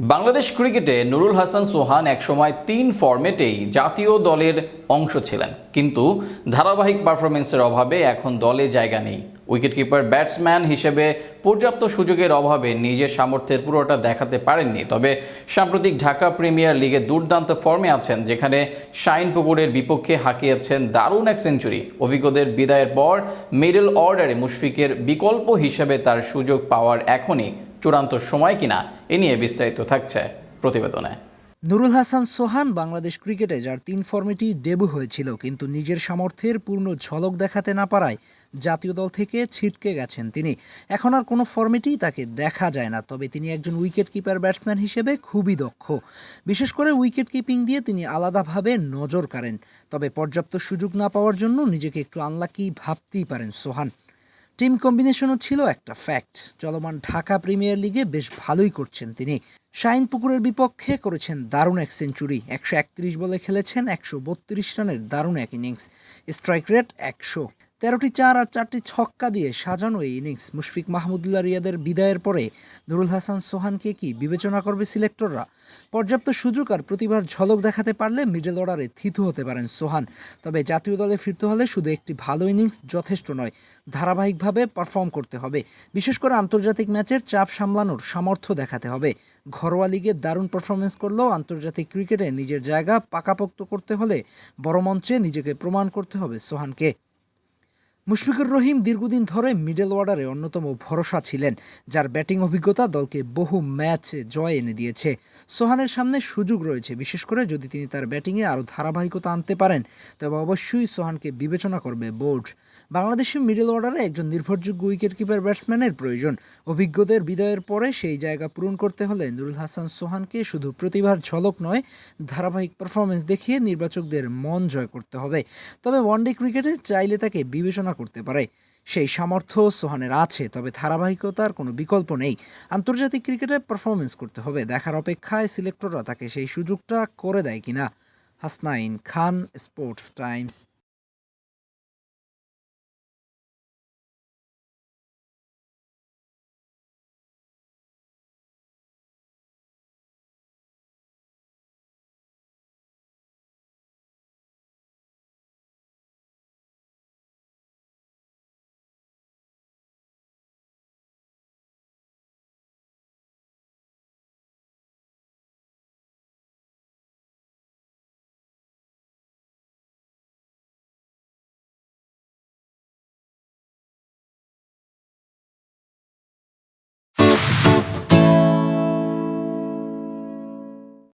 বাংলাদেশ ক্রিকেটে নুরুল হাসান সোহান একসময় তিন ফরম্যাটেই জাতীয় দলের অংশ ছিলেন। কিন্তু ধারাবাহিক পারফরমেন্সের অভাবে এখন দলে জায়গা নেই। উইকেটকিপার, ব্যাটসম্যান হিসেবে পর্যাপ্ত সুযোগের অভাবে নিজের সামর্থ্যের পুরোটা দেখাতে পারেননি। তবে সাম্প্রতিক ঢাকা প্রিমিয়ার লিগে দুর্দান্ত ফর্মে আছেন, যেখানে শাইন পুকুরের বিপক্ষে হাঁকিয়েছেন দারুণ এক সেঞ্চুরি। অভিজ্ঞদের বিদায়ের পর মিডল অর্ডারে মুশফিকের বিকল্প হিসেবে তার সুযোগ পাওয়ার এখনই চূড়ান্ত সময় কিনা এ নিয়ে বিস্তারিত থাকছে প্রতিবেদনে। নুরুল হাসান সোহান বাংলাদেশ ক্রিকেটে যার তিন ফর্মেটই ডেবু হয়েছিল, কিন্তু নিজের সামর্থ্যের পূর্ণ ঝলক দেখাতে না পারায় জাতীয় দল থেকে ছিটকে গেছেন তিনি। এখন আর কোনো ফর্মেটেই তাকে দেখা যায় না, তবে তিনি একজন উইকেট কিপার ব্যাটসম্যান হিসেবে খুবই দক্ষ। বিশেষ করে উইকেট কিপিং দিয়ে তিনি আলাদাভাবে নজর কাড়েন, তবে পর্যাপ্ত সুযোগ না পাওয়ার জন্য নিজেকে একটু আনলাকি ভাবতেই পারেন সোহান। টিম কম্বিনেশনও ছিল একটা ফ্যাক্ট। চলমান ঢাকা প্রিমিয়ার লিগে বেশ ভালোই করছেন তিনি। শাইন পুকুরের বিপক্ষে করেছেন দারুণ এক সেঞ্চুরি। একশো একত্রিশ বলে খেলেছেন, একশো বত্রিশ রানের দারুণ এক ইনিংস। স্ট্রাইক রেট একশো। তেরোটি চার আর চারটি ছক্কা দিয়ে সাজানো এই ইনিংস মুশফিক মাহমুদুল্লাহ রিয়াদের বিদায়ের পরে নুরুল হাসান সোহানকে কি বিবেচনা করবে সিলেক্টররা? পর্যাপ্ত সুযোগ আর প্রতিভার ঝলক দেখাতে পারলে মিডল অর্ডারে থিতু হতে পারেন সোহান। তবে জাতীয় দলে ফিরতে হলে শুধু একটি ভালো ইনিংস যথেষ্ট নয়, ধারাবাহিকভাবে পারফর্ম করতে হবে। বিশেষ করে আন্তর্জাতিক ম্যাচের চাপ সামলানোর সামর্থ্য দেখাতে হবে। ঘরোয়া লিগে দারুণ পারফরমেন্স করলেও আন্তর্জাতিক ক্রিকেটে নিজের জায়গা পাকাপোক্ত করতে হলে বড় মঞ্চে নিজেকে প্রমাণ করতে হবে সোহানকে। মুশফিকুর রহিম দীর্ঘদিন ধরে মিডল অর্ডারে অন্যতম ভরসা ছিলেন, যার ব্যাটিং অভিজ্ঞতা দলকে বহু ম্যাচে জয় এনে দিয়েছে। সোহানের সামনে সুযোগ রয়েছে, বিশেষ করে যদি তিনি তার ব্যাটিংয়ে আরও ধারাবাহিকতা আনতে পারেন, তবে অবশ্যই সোহানকে বিবেচনা করবে বোর্ড বাংলাদেশের মিডল অর্ডারে একজন নির্ভরযোগ্য উইকেট কিপার ব্যাটসম্যানের প্রয়োজন। অভিজ্ঞদের বিদায়ের পরে সেই জায়গা পূরণ করতে হলে নুরুল হাসান সোহানকে শুধু প্রতিভার ঝলক নয়, ধারাবাহিক পারফরমেন্স দেখিয়ে নির্বাচকদের মন জয় করতে হবে। তবে ওয়ানডে ক্রিকেটে চাইলে তাকে বিবেচনা করতে পারে। সেই সামর্থ্য সোহানের আছে, তবে ধারাবাহিকতার কোনো বিকল্প নেই। আন্তর্জাতিক ক্রিকেটে পারফরমেন্স করতে হবে। দেখার অপেক্ষায় সিলেক্টররা তাকে সেই সুযোগটা করে দেয় কিনা? হাসনাইন খান স্পোর্টস টাইমস